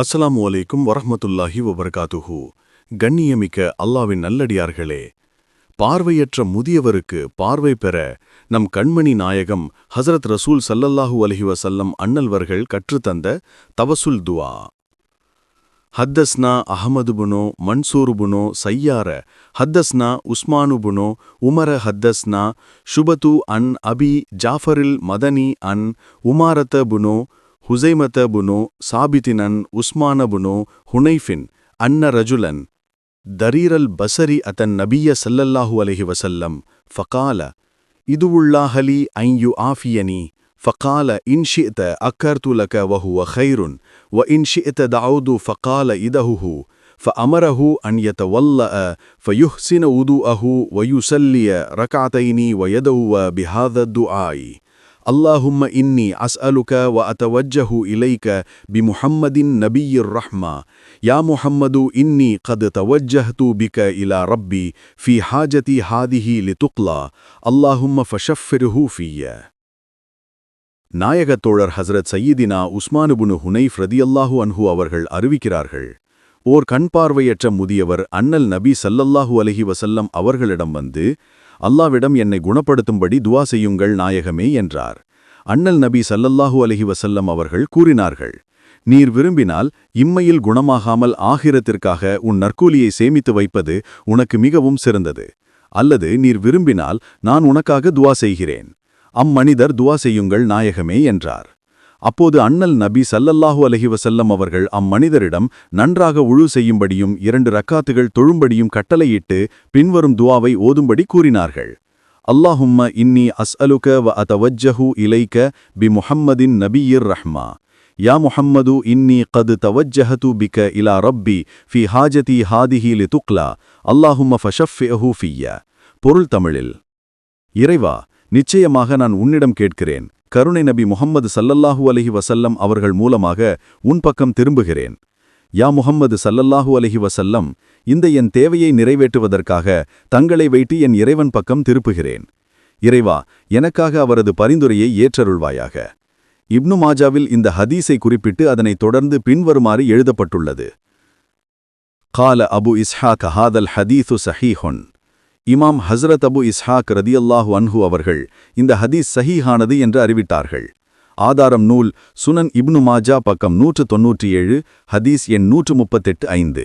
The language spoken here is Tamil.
அஸ்லாம் அலைக்கும் வரஹ்மத்துல்லாஹி வபர்காத்துஹு. கண்ணியமிக்க அல்லாவின் நல்லடியார்களே பார்வையற்ற முதியவருக்கு பார்வை பெற நம் கண்மணி நாயகம் ஹசரத் ரசூல் சல்லல்லாஹு அலைஹி வஸல்லம் அண்ணல்வர்கள் கற்றுத்தந்த தவசுல் துவா. ஹத்தஸ்னா அஹமது புனோ மன்சூர் புனோ ஹத்தஸ்னா உஸ்மானு புனோ உமர ஹத்தஸ்னா ஷுபது அன் அபி ஜாஃபரில் மதனி அன் உமாரத புனோ ಹುಸೈಮತ بنو ಸಾಬಿತಿನನ್ أن رجلا ಹುನೈಫಿನ್ ಅನ್ನ أتى النبي صلى الله عليه وسلم فقال ವಸಲ್ಲಂ الله لي أن يعافيني فقال إن شئت أكرت لك وهو خير وإن شئت دعود فقال إدهه فأمره أن يتولأ فيحسن وضوءه ويسلي ركعتين ويدعو بهذا الدعاء அல்லாஹும்ம இன்னி அஸ் அலுக வ அத்தவஜஹு இலைக்க பி முஹம்மதின் நபியிர் ரஹ்மா யா முஹம்மது இன்னி கது தவஜ்ஜஹ தூபிக இலா ரப்பி ஃபி ஹாஜதி ஹாதிஹி லி துக்லா அல்லாஹும்ம ஃபஷஃபிருஹூ ஃபிய நாயக தோழர் ஹசரத் சையீதினா உஸ்மானுபுனு ஹுனைஃப் ரதியல்லாஹு அன்ஹு அவர்கள் அறிவிக்கிறார்கள். ஓர் கண் பார்வையற்ற முதியவர் அன்னல் நபி சல்லல்லாஹு அலஹி வசல்லம் அவர்களிடம் வந்து அல்லாவிடம் என்னை குணப்படுத்தும்படி துவா செய்யுங்கள் நாயகமே என்றார். அண்ணல் நபி சல்லல்லாஹு அலஹி வசல்லம் அவர்கள் கூறினார்கள் நீர் விரும்பினால் இம்மையில் குணமாகாமல் ஆகிரத்திற்காக உன் நற்கூலியை சேமித்து வைப்பது உனக்கு மிகவும் சிறந்தது. அல்லது நீர் விரும்பினால் நான் உனக்காக துவா செய்கிறேன். அம்மனிதர் துவா செய்யுங்கள் நாயகமே என்றார். அப்போது அண்ணல் நபி சல்லல்லாஹு அலஹி வசல்லம் அவர்கள் அம்மனிதரிடம் நன்றாக உழு செய்யும்படியும் இரண்டு ரக்காத்துகள் தொழும்படியும் கட்டளையிட்டு பின்வரும் துவாவை ஓதும்படி கூறினார்கள். அல்லாஹும்ம இன்னி அஸ்அலுக வ அதவஜ்ஜஹு இலைக்க பி முஹம்மதின் நபியிர் ரஹ்மா. யா முஹம்மது இன்னி கது தவஜ்ஜஹது பிக இலா ரப்பி ஃபி ஹாஜதி ஹாதிஹி லி துக்லா அல்லாஹும்ம ஃபஷஃபியஹு ஃபிய்ய. பொருள் தமிழில். இறைவா நிச்சயமாக நான் உன்னிடம் கேட்கிறேன். கருணை நபி முகம்மது சல்லல்லாஹூ அலஹி வசல்லம் அவர்கள் மூலமாக உன் பக்கம் திரும்புகிறேன். யா முகம்மது சல்லல்லாஹூ அலஹி வசல்லம் இந்த என் தேவையை நிறைவேற்றுவதற்காக தங்களை வைத்து என் இறைவன் பக்கம் திருப்புகிறேன். இறைவா எனக்காக அவரது பரிந்துரையை ஏற்றருள்வாயாக. இப்னு மாஜாவில் இந்த ஹதீஸை குறிப்பிட்டு அதனைத் தொடர்ந்து பின்வருமாறு எழுதப்பட்டுள்ளது. கால அபு இஸ்ஹாக் ஹாதல் ஹதீசு சஹீஹொன். இமாம் ஹஸ்ரத் அபு இஸ்ஹாக் ரதியல்லாஹு அன்ஹு அவர்கள் இந்த ஹதீஸ் சஹீஹானது என்று அறிவித்தார்கள் ஆதாரம் நூல் சுனன் இப்னு மாஜா பக்கம் நூற்று தொன்னூற்றி ஏழு ஹதீஸ் எண் நூற்று முப்பத்தெட்டு ஐந்து.